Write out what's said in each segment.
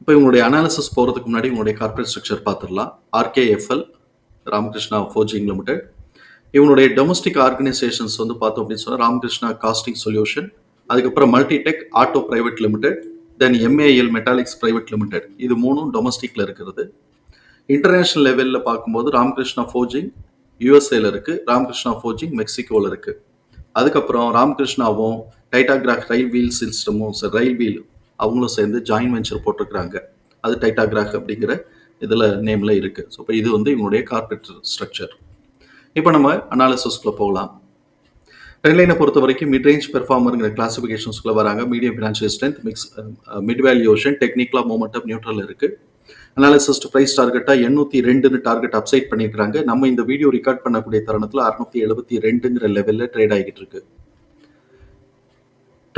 இப்போ இவங்களுடைய அனாலிசிஸ் போகிறதுக்கு முன்னாடி உங்களுடைய கார்பரேட் ஸ்ட்ரக்சர் பார்த்துடலாம். ஆர்கேஎஃப்எல் ராமகிருஷ்ணா ஃபோர்ஜிங் லிமிடெட் இவங்களுடைய டொமஸ்டிக் ஆர்கனைசேஷன்ஸ் வந்து பார்த்தோம் அப்படின்னு சொன்னால் ராமகிருஷ்ணா காஸ்டிங் சொல்யூஷன் அதுக்கப்புறம் multitech auto private limited then MAL metallics private limited இது மூணும் டொமஸ்டிக்கில் இருக்கிறது இன்டர்நேஷனல் லெவலில் பார்க்கும்போது ராமகிருஷ்ணா ஃபோர்ஜிங் யூஎஸ்ஏல இருக்குது ராமகிருஷ்ணா ஃபோர்ஜிங் மெக்சிகோவில் இருக்குது அதுக்கப்புறம் ராமகிருஷ்ணாவும் டைட்டாகிராஃப் ரயில் வீல் சிஸ்டமும் ரயில் வீல் அவங்களும் சேர்ந்து ஜாயின் வெஞ்சர் போட்டிருக்கிறாங்க. அது டைட்டாகிராக் அப்படிங்கிற இதில் நேமில் இருக்குது ஸோ இப்போ இது வந்து இவங்களுடைய கார்பரேட் ஸ்ட்ரக்சர் இப்போ நம்ம அனாலிசிஸ்க்குள்ளே போகலாம். ட்ரெண்ட்லைனை பொறுத்த வரைக்கும் மிட் ரேஞ்ச் பெர்ஃபார்மருங்கிற கிளாசிஃபிகேஷன்ஸ்குள்ளே வராங்க. Medium financial strength mix mid valuation டெக்னிக்கலாக மூமெண்டம் நியூட்ரல் இருக்குது அனாலிசிஸ்ட் ப்ரைஸ் டார்கெட்டாக எண்ணூற்றி ரெண்டுன்னு டார்கெட் அப்சைட் பண்ணியிருக்கிறாங்க. நம்ம இந்த வீடியோ ரெக்கார்ட் பண்ணக்கூடிய தருணத்தில் அறுநூத்தி எழுபத்தி ரெண்டுங்கிற லெவலில் ட்ரேட் ஆகிட்டு இருக்கு.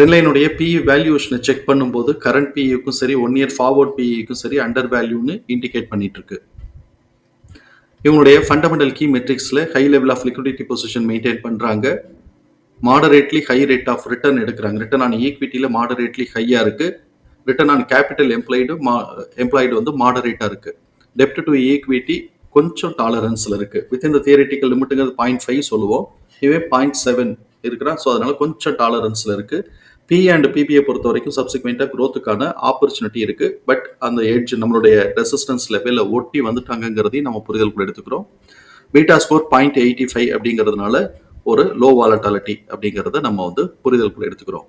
ட்ரெண்ட்லைனுடைய பிஇ வேல்யூஷனை செக் பண்ணும்போது கரண்ட் பிஇக்கும் சரி ஒன் இயர் ஃபார்வர்ட் பிஇக்கும் சரி அண்டர் வேல்யூன்னு இண்டிகேட் பண்ணிட்டு இருக்கு இவங்களுடைய fundamental key மெட்ரிக்ஸில் high level of liquidity position maintain பண்ணுறாங்க moderately high rate of return எடுக்கிறாங்க. ரிட்டர்ன் ஆன் ஈக்விட்டியில் மாடரேட்லி ஹையாக இருக்குது ரிட்டர்ன் ஆன் கேபிட்டல் எம்ப்ளாய்டு மா எம்ப்ளாய்டு வந்து மாடரேட்டாக இருக்குது டெப்ட் டு ஈக்விட்டி கொஞ்சம் டாலரன்ஸில் இருக்குது வித்தின் த தியரிட்டிக்கல் லிமிட்டுங்கிறது பாயிண்ட் ஃபைவ் சொல்லுவோம். இவே பாயிண்ட் செவன் இருக்கிறான். ஸோ அதனால் கொஞ்சம் டாலரன்ஸில் இருக்குது பி அண்ட் பிபியை பொறுத்த வரைக்கும் சப்சிக்வெண்ட்டாக க்ரோத்துக்கான ஆப்பர்ச்சுனிட்டி இருக்குது பட் அந்த எட்ஜ் நம்மளுடைய ரெசிஸ்டன்ஸ் லெவலில் ஒட்டி வந்துட்டாங்கங்கிறதையும் நம்ம புரிதல் கூட எடுத்துக்கிறோம். Beta score point eighty five அப்படிங்கிறதுனால ஒரு லோ வாலட்டாலிட்டி அப்படிங்கிறத நம்ம வந்து புரிதல் கூட எடுத்துக்கிறோம்.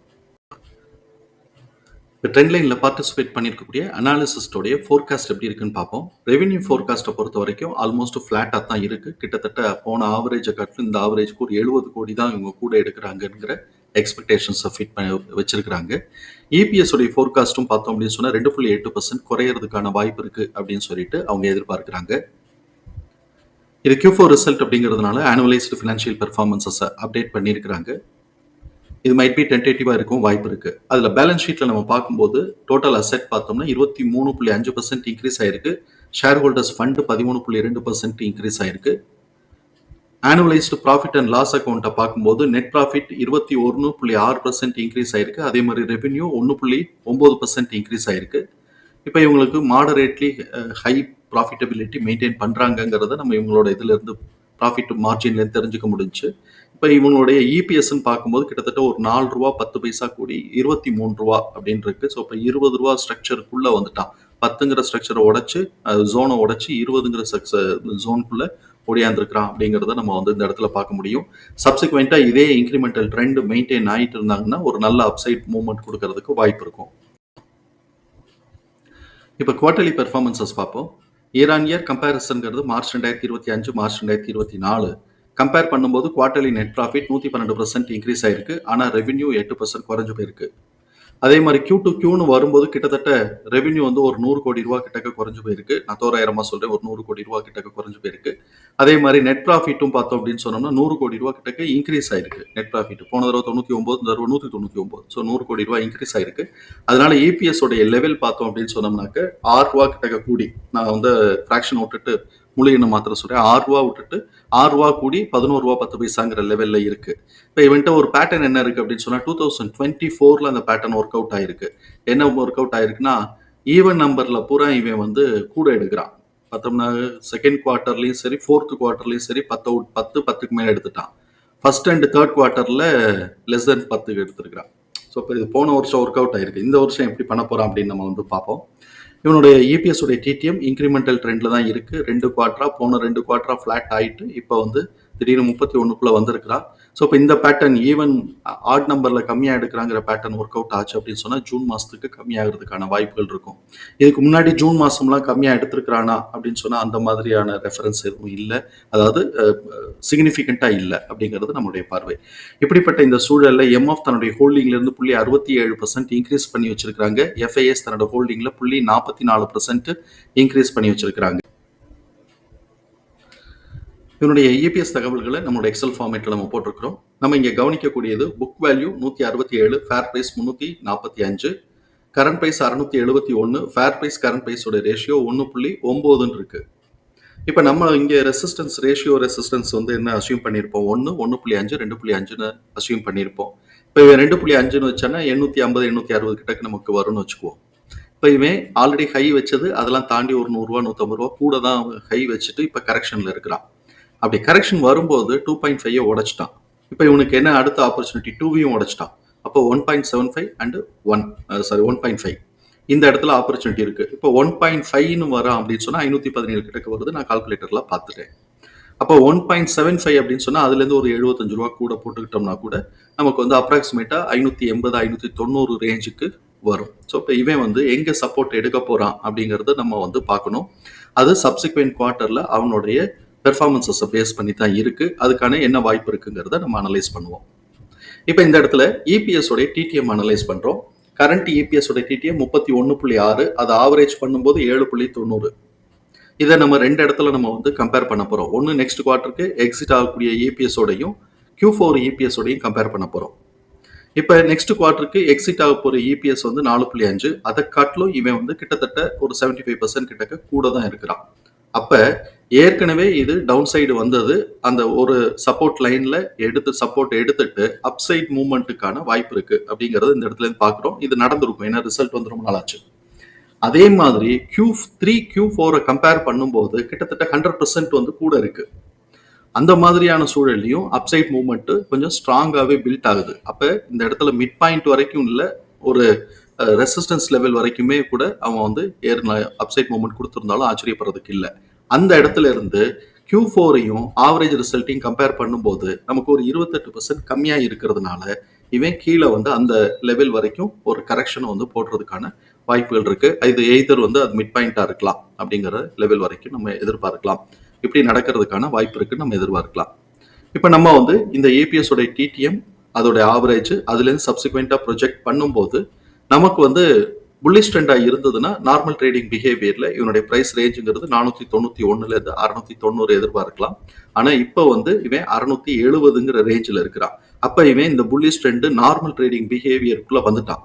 இப்போ ட்ரெண்ட் லைனில் பார்ட்டிசிபேட் பண்ணியிருக்கக்கூடிய அனாலிசிஸ்டோடைய ஃபோர்காஸ்ட் எப்படி இருக்குன்னு பார்ப்போம். ரெவென்யூ ஃபோர்காஸ்ட்டை பொறுத்த வரைக்கும் ஆல்மோஸ்ட் ஃப்ளாட்டாக தான் இருக்குது கிட்டத்தட்ட போன ஆவரேஜை கட்டு இந்த ஆவரேஜ்க்கு ஒரு எழுபது கோடி தான் இவங்க கூட எடுக்கிறாங்கங்கிற எக்ஸ்பெக்டேஷன்ஸை ஃபிட் பண்ணி வச்சிருக்கிறாங்க. இபிஎஸ் உடைய ஃபோர்காஸ்ட்டும் பார்த்தோம் அப்படின்னு சொன்னால் ரெண்டு புள்ளி எட்டு பர்சன்ட் குறையிறதுக்கான வாய்ப்பு இருக்குது அப்படின்னு சொல்லிட்டு அவங்க எதிர்பார்க்குறாங்க. இது கியூ ஃபோர் ரிசல்ட் அப்படிங்கிறதுனால ஆனுவலைஸ்டு ஃபினான்ஷியல் பெர்ஃபார்மன்ஸஸை அப்டேட் பண்ணியிருக்கிறாங்க. இது மைட் பி டென்டேட்டிவாக இருக்கும் வாய்ப்பு இருக்குது அதில் பேலன்ஸ் ஷீட்டில் நம்ம பார்க்கும்போது டோட்டல் அசெட் பார்த்தோம்னா இருபத்தி மூணு புள்ளி அஞ்சு பர்சன்ட் இன்க்ரீஸ் ஆயிருக்கு. ஷேர் ஹோல்டர்ஸ் ஃபண்டு பதிமூணு புள்ளி ரெண்டு பர்சன்ட் இன்க்ரீஸ் ஆயிருக்கு. ஆனுவலைஸ்டு ப்ராஃபிட் அண்ட் லாஸ் அக்கௌண்ட்டை பார்க்கும்போது நெட் ப்ராஃபிட் இருபத்தி ஒன்று புள்ளி ஆறு பர்சன்ட் இன்க்ரீஸ் ஆயிருக்கு. அதே மாதிரி ரெவென்யூ ஒன்று புள்ளி ஒம்பது பர்சன்ட் இன்க்ரீஸ் ஆயிருக்கு. இப்போ இவங்களுக்கு மாடரேட்லி ஹை ப்ராஃபிட்டபிலிட்டி மெயின்டைன் பண்ணுறாங்கங்கிறத நம்ம இவங்களோட இதிலிருந்து ப்ராஃபிட் மார்ஜின்லேருந்து தெரிஞ்சுக்க முடிஞ்சு. இப்போ இவங்களுடைய இபிஎஸ்ன்னு பார்க்கும்போது கிட்டத்தட்ட ஒரு நாலு ரூபா பத்து பைசா கூடி இருபத்தி மூணு ரூபா அப்படின்னு இருக்கு ஸோ இப்போ இருபது ரூபா ஸ்ட்ரக்சருக்குள்ளே வந்துட்டான். பத்துங்கிற ஸ்ட்ரக்சரை உடச்சி ஜோனை உடச்சி இருபதுங்கிற ஜோனுக்குள்ள ஒடியாந்துருக்கிறான் அப்படிங்கிறத நம்ம வந்து இந்த இடத்துல பார்க்க முடியும். சப்சிக்வெண்ட்டாக இதே இன்க்ரிமெண்டல் ட்ரெண்ட் மெயின்டைன் ஆகிட்டு இருந்தாங்கன்னா ஒரு நல்ல அப்சைட் மூவ்மெண்ட் கொடுக்கறதுக்கு வாய்ப்பு இருக்கும். இப்போ குவார்டர்லி பெர்ஃபார்மன்சஸ் பார்ப்போம். இயர் ஆன் இயர் கம்பேரிசன்கிறது மார்ச் ரெண்டாயிரத்தி இருபத்தி அஞ்சு மார்ச் ரெண்டாயிரத்தி இருபத்தி நாலு. கம்பேர் பண்ணும்போது குவார்டர்லி நெட் ப்ராஃபிட் நூற்றி பன்னெண்டு பர்சன்ட் இன்க்ரீஸ் ஆயிருக்கு. ஆனால் ரெவென்யூ எட்டு பர்சன்ட் குறைஞ்சு போயிருக்கு. அதே மாதிரி கியூ டு கியூன்னு வரும்போது கிட்டத்தட்ட ரெவென்யூ வந்து ஒரு நூறு கோடி ரூபா கிட்டக்க குறைஞ்சு போயிருக்கு. நான் தோராயிரமா சொல்றேன் ஒரு நூறு கோடி ரூபா கிட்டக்க குறைஞ்சு போயிருக்கு. அதே மாதிரி நெட் ப்ராஃபிட்டும் பார்த்தோம் அப்படின்னு சொன்னோம்னா நூறு கோடி ரூபா கிட்டக்க இன்க்ரீஸ் ஆயிருக்கு நெட் ப்ராஃபிட் போன தடவை தொண்ணூற்றி ஒம்பது தடவை நூற்றி தொண்ணூற்றி ஒம்பது ஸோ நூறு கோடி ரூபா இன்க்ரீஸ் ஆயிருக்கு. அதனால இபிஎஸ் உடைய லெவல் பார்த்தோம் அப்படின்னு சொன்னோம்னாக்க ஆறு ரூபா கிட்டக்க கூடி நான் வந்து ஃப்ராக்ஷன் விட்டுட்டு முழு மாத்திரை மாத்திரம் சொல்றேன். ஆறு ரூபா விட்டுட்டு ஆறு ரூபா கூடி பதினோரு ரூபா பத்து பைசாங்கிற லெவல்ல இருக்கு. இப்போ இவன்ட்ட ஒரு பேட்டர்ன் என்ன இருக்கு அப்படின்னு சொன்னா டூ தௌசண்ட் டுவெண்ட்டி ஃபோர்ல அந்த பேட்டர்ன் ஒர்க் அவுட் ஆயிருக்கு. என்ன ஒர்க் அவுட் ஆயிருக்குன்னா ஈவன் நம்பர்ல பூரா இவன் வந்து கூட எடுக்கிறான். பார்த்தோம்னா செகண்ட் குவார்ட்டர்லையும் சரி ஃபோர்த் குவார்ட்டர்லயும் சரி பத்து பத்து பத்துக்கு மேல எடுத்துட்டான். ஃபர்ஸ்ட் அண்ட் தேர்ட் குவார்ட்டர்ல லெஸ் தென் பத்துக்கு எடுத்திருக்கிறான். ஸோ இப்போ இது போன வருஷம் ஒர்க் அவுட் ஆயிருக்கு. இந்த வருஷம் எப்படி பண்ண போறான் அப்படின்னு நம்ம வந்து பார்ப்போம். இவனுடைய இபிஎஸ் உடைய டிடிஎம் இன்க்ரிமெண்டல் ட்ரெண்டில் தான் இருக்குது ரெண்டு குவார்ட்ரா போன ரெண்டு குவார்ட்ரா ஃபிளாட் ஆகிட்டு இப்போ வந்து திடீர்னு முப்பத்தி ஒன்றுக்குள்ளே வந்திருக்கிறா. ஸோ இப்போ இந்த பேட்டர்ன் ஈவன் ஆட் நம்பரில் கம்மியாக எடுக்கிறாங்கிற பேட்டர்ன் ஒர்க் அவுட் ஆச்சு அப்படின்னு சொன்னால் ஜூன் மாதத்துக்கு கம்மியாகிறதுக்கான வாய்ப்புகள் இருக்கும். இதுக்கு முன்னாடி ஜூன் மாதம்லாம் கம்மியாக எடுத்திருக்கிறானா அப்படின்னு சொன்னால் அந்த மாதிரியான ரெஃபரன்ஸ் எதுவும் இல்லை. அதாவது சிக்னிஃபிகண்ட்டாக இல்லை அப்படிங்கிறது நம்மளுடைய பார்வை. இப்படிப்பட்ட இந்த சூழலில் எம்எஃப் தன்னுடைய ஹோல்டிங்லேருந்து புள்ளி அறுபத்தி ஏழு பர்சன்ட் இன்க்ரீஸ் பண்ணி வச்சிருக்கிறாங்க. எஃப்ஐஎஸ் தன்னோட ஹோல்டிங்கில் புள்ளி நாற்பத்தி நாலு பர்சன்ட் இன்க்ரீஸ் பண்ணி வச்சிருக்கிறாங்க. இதனுடைய இபிஎஸ் தகவல்களை நம்மளோட எக்ஸல் ஃபார்மேட்டில் நம்ம போட்டிருக்கிறோம். நம்ம இங்கே கவனிக்கக்கூடியது புக் வேல்யூ நூற்றி அறுபத்தி ஏழு ஃபேர் ப்ரைஸ் முந்நூற்றி நாற்பத்தி அஞ்சு கரண்ட் ப்ரைஸ் அறுநூத்தி எழுபத்தி ஒன்று ஃபேர் ப்ரைஸ் கரண்ட் ப்ரைஸோட ரேஷியோ ஒன்று புள்ளி ஒம்போதுன்னு இருக்கு. இப்போ நம்ம இங்கே ரெசிஸ்டன்ஸ் ரேஷியோ ரெசிஸ்டன்ஸ் வந்து என்ன அசியூம் பண்ணியிருப்போம்? ஒன்று ஒன்று புள்ளி அஞ்சு ரெண்டு புள்ளி அஞ்சுன்னு அசியூம் பண்ணியிருப்போம். இப்போ இவன் ரெண்டு புள்ளி அஞ்சுன்னு வச்சானா எண்ணூற்றி ஐம்பது எண்ணூற்றி அறுபது கிட்டக்கு நமக்கு வரும்னு வச்சுக்குவோம். இப்போ இவன் ஆல்ரெடி ஹை வச்சது அதெல்லாம் தாண்டி ஒரு நூறுரூவா நூற்றம்பது ரூபா கூட தான் ஹை வச்சுட்டு இப்போ கரெக்ஷனில் இருக்கிறான். அப்படி கரெக்ஷன் வரும்போது டூ பாயிண்ட் ஃபைவ் உடைச்சிட்டான். இப்போ இவனுக்கு என்ன அடுத்த ஆப்பர்ச்சுனிட்டி டூவையும் உடைச்சிட்டான். அப்போ one point seven five and one sorry one point five இந்த இடத்துல ஆப்பர்ச்சுனிட்டி இருக்கு. இப்போ ஒன் பாயிண்ட் ஃபைவ்னு வரான் அப்படின்னு சொன்னால் ஐநூற்றி பதினேழு கிட்டக்கு வருது. நான் கால்குலேட்டரில் பார்த்துட்டேன் அப்போ ஒன் பாயிண்ட் செவன் ஃபைவ் அப்படின்னு சொன்னால் அதுலேருந்து ஒரு எழுபத்தஞ்சு ரூபா கூட போட்டுக்கிட்டோம்னா கூட நமக்கு வந்து அப்ராக்சிமேட்டாக ஐநூற்றி எண்பது ஐநூற்றி தொண்ணூறு ரேஞ்சுக்கு வரும். ஸோ இப்போ இவன் வந்து எங்கே சப்போர்ட் எடுக்க போகிறான் அப்படிங்கிறத நம்ம வந்து பார்க்கணும். அது சப்சிக்வெண்ட் குவார்ட்டரில் அவனுடைய பெர்ஃபார்மன்ஸஸை பேஸ் பண்ணி தான் இருக்குது அதுக்கான என்ன வாய்ப்பு இருக்குங்கிறத நம்ம அனலைஸ் பண்ணுவோம். இப்போ இந்த இடத்துல இபிஎஸ் உடைய டிடிஎம் அனலைஸ் பண்ணுறோம் கரண்ட் இபிஎஸ் உடைய டிடிஎம் முப்பத்தி ஒன்று புள்ளி ஆறு அதை ஆவரேஜ் பண்ணும்போது ஏழு புள்ளி தொண்ணூறு. இதை நம்ம ரெண்டு இடத்துல நம்ம வந்து கம்பேர் பண்ண போகிறோம் ஒன்று நெக்ஸ்ட் குவார்ட்டருக்கு எக்ஸிட் ஆகக்கூடிய இபிஎஸோடையும் கியூ ஃபோர் இபிஎஸோடையும் கம்பேர் பண்ண போகிறோம் இப்போ நெக்ஸ்ட் குவார்ட்டருக்கு எக்ஸிட் ஆக போகிற இபிஎஸ் வந்து நாலு புள்ளி அஞ்சு அதை காட்டிலும் இவன் வந்து கிட்டத்தட்ட ஒரு செவன்டி ஃபைவ் பர்சன்ட் கிட்டக்க கூட தான் இருக்கிறான். அப்போ ஏற்கனவே இது டவுன் சைடு வந்தது. அந்த ஒரு சப்போர்ட் லைன்ல எடுத்து சப்போர்ட் எடுத்துட்டு அப்சைட் மூவ்மெண்ட்டுக்கான வாய்ப்பு இருக்கு அப்படிங்கறது இந்த இடத்துல இருந்து பாக்குறோம். இது நடந்திருக்கும். ஏன்னா ரிசல்ட் வந்து ரொம்ப நாளாச்சு. அதே மாதிரி கியூ த்ரீ கியூ ஃபோரை கம்பேர் பண்ணும்போது கிட்டத்தட்ட ஹண்ட்ரட் பர்சன்ட் வந்து கூட இருக்கு. அந்த மாதிரியான சூழல்லையும் அப்சைட் மூவ்மெண்ட் கொஞ்சம் ஸ்ட்ராங்காகவே பில்ட் ஆகுது. அப்போ இந்த இடத்துல மிட் பாயிண்ட் வரைக்கும் இல்லை ஒரு ரெசிஸ்டன்ஸ் லெவல் வரைக்குமே கூட அவன் வந்து ஏர் அப்சைட் மூமெண்ட் கொடுத்துருந்தாலும் ஆச்சரியப்படுறதுக்கு இல்லை. அந்த இடத்துல இருந்து கியூ ஃபோரையும் ஆவரேஜ் ரிசல்ட்டையும் கம்பேர் பண்ணும்போது நமக்கு ஒரு இருபத்தெட்டு பர்சன்ட் கம்மியாக இருக்கிறதுனால இவன் கீழே வந்து அந்த லெவல் வரைக்கும் ஒரு கரெக்ஷனை வந்து போடுறதுக்கான வாய்ப்புகள் இருக்குது இது எய்தர் வந்து அது மிட் பாயிண்டா இருக்கலாம் அப்படிங்கிற லெவல் வரைக்கும் நம்ம எதிர்பார்க்கலாம். இப்படி நடக்கிறதுக்கான வாய்ப்பு இருக்குன்னு நம்ம எதிர்பார்க்கலாம். இப்போ நம்ம வந்து இந்த ஏபிஎஸ் உடைய டிடிஎம் அதோடைய ஆவரேஜ் அதுலேருந்து சப்சிக்வெண்ட்டாக ப்ரொஜெக்ட் பண்ணும்போது நமக்கு வந்து புல்லிஷ் ட்ரெண்டாக இருந்ததுன்னா நார்மல் ட்ரேடிங் பிஹேவியரில் இவனுடைய ப்ரைஸ் ரேஞ்சுங்கிறது நானூற்றி தொண்ணூற்றி ஒன்றுலேருந்து அறுநூத்தி தொண்ணூறு எதிர்பார்க்கலாம். ஆனால் இப்போ வந்து இவன் அறுநூத்தி எழுபதுங்கிற ரேஞ்சில் இருக்கிறான். அப்போ இவன் இந்த புல்லிஷ் ட்ரெண்டு நார்மல் ட்ரேடிங் பிஹேவியருக்குள்ளே வந்துட்டான்.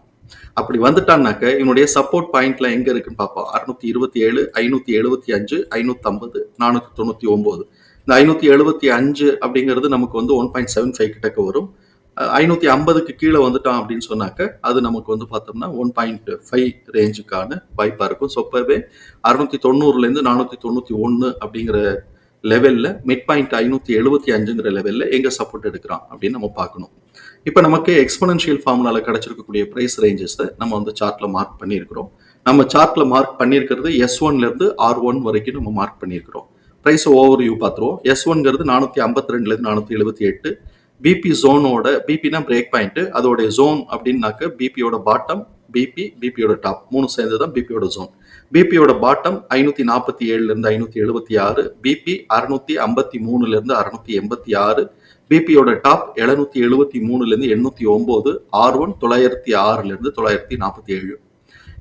அப்படி வந்துட்டான்னாக்க இவனுடைய சப்போர்ட் பாயிண்ட்ல எங்க இருக்குன்னு பார்ப்போம். அறுநூத்தி இருபத்தி ஏழு ஐநூத்தி எழுபத்தி அஞ்சு ஐநூத்தி ஐம்பது நானூத்தி தொண்ணூத்தி ஒன்பது. இந்த ஐநூத்தி எழுபத்தி அஞ்சு அப்படிங்கிறது நமக்கு வந்து ஒன் பாயிண்ட் செவன் ஃபைவ் கிட்டக்க வரும். ஐநூற்றி ஐம்பதுக்கு கீழே வந்துட்டோம் அப்படின்னு சொன்னாக்க அது நமக்கு வந்து பார்த்தோம்னா ஒன் பாயிண்ட் ஃபைவ் ரேஞ்சுக்கான வாய்ப்பாக இருக்கும். ஸோ இப்போவே அறுநூத்தி தொண்ணூறுலேருந்து நானூற்றி தொண்ணூற்றி ஒன்று அப்படிங்கிற லெவலில் மிட் பாயிண்ட் ஐநூற்றி எழுபத்தி அஞ்சுங்கிற லெவலில் எங்கே சப்போர்ட் எடுக்கிறான் அப்படின்னு நம்ம பார்க்கணும். இப்போ நமக்கு எக்ஸ்பனன்ஷியல் ஃபார்முலால கிடைச்சிருக்கக்கூடிய ப்ரைஸ் ரேஞ்சஸை நம்ம வந்து சார்ட்டில் மார்க் பண்ணியிருக்கிறோம். நம்ம சார்ட்டில் மார்க் பண்ணியிருக்கிறது எஸ் ஒன்லேருந்து ஆர் ஒன் வரைக்கும் நம்ம மார்க் பண்ணியிருக்கிறோம். ப்ரைஸ் ஓவர் வியூ பார்த்துருவோம். எஸ் ஒன்ங்கிறது நானூற்றி ஐம்பத்தி ரெண்டுலேருந்து நானூற்றி எழுபத்தி எட்டு. பிபி ஜோனோட பிபினா பிரேக் பாயிண்ட் அதோடைய ஜோன் அப்படின்னாக்க பிபியோட பாட்டம் பிபி பிபியோட டாப் மூணு சேர்ந்து தான் பிபியோட ஜோன் பிபியோட பாட்டம் ஐநூற்றி நாற்பத்தி ஏழுல இருந்து எழுபத்தி ஆறு பிபி அறுநூத்தி ஐம்பத்தி மூணுலேருந்து அறுநூத்தி எண்பத்தி ஆறு பிபியோட டாப் எழுநூத்தி எழுபத்தி மூணுலேருந்து எண்ணூற்றி எண்ணூத்தி ஆர் ஒன் தொள்ளாயிரத்தி ஆறுலேருந்து தொள்ளாயிரத்தி நாற்பத்தி ஏழு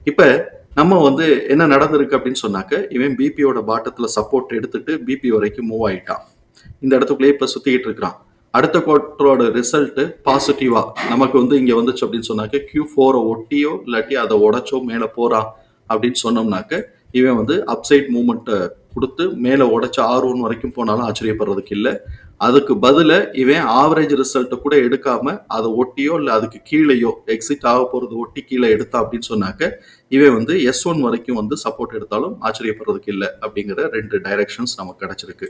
இப்போ நம்ம வந்து என்ன நடந்திருக்கு அப்படின்னு சொன்னாக்க இவன் பிபியோட பாட்டத்தில் சப்போர்ட் எடுத்துட்டு பிபி வரைக்கும் மூவ் ஆயிட்டான் இந்த இடத்துக்குள்ளேயே இப்போ சுற்றிக்கிட்டு இருக்கிறான் அடுத்த குவார்டரோட ரிசல்ட் பாசிட்டிவா நமக்கு வந்து இங்க வந்துச்சு அப்படின்னு சொன்னாக்க கியூ ஃபோரை ஒட்டியோ இல்லாட்டி அதை உடைச்சோ மேலே போறான் அப்படின்னு சொன்னோம்னாக்க இவன் வந்து அப்சைட் மூமெண்ட்டை கொடுத்து மேலே உடைச்ச ஆறு ஒன் வரைக்கும் போனாலும் ஆச்சரியப்படுறதுக்கு இல்லை. அதுக்கு பதில இவன் ஆவரேஜ் ரிசல்ட்டை கூட எடுக்காம அதை ஒட்டியோ இல்லை அதுக்கு கீழேயோ எக்ஸிட் ஆக போறது ஒட்டி கீழே எடுத்தா அப்படின்னு சொன்னாக்க இவன் வந்து எஸ் ஒன் வரைக்கும் வந்து சப்போர்ட் எடுத்தாலும் ஆச்சரியப்படுறதுக்கு இல்லை அப்படிங்கிற ரெண்டு டைரக்ஷன்ஸ் நமக்கு கிடைச்சிருக்கு.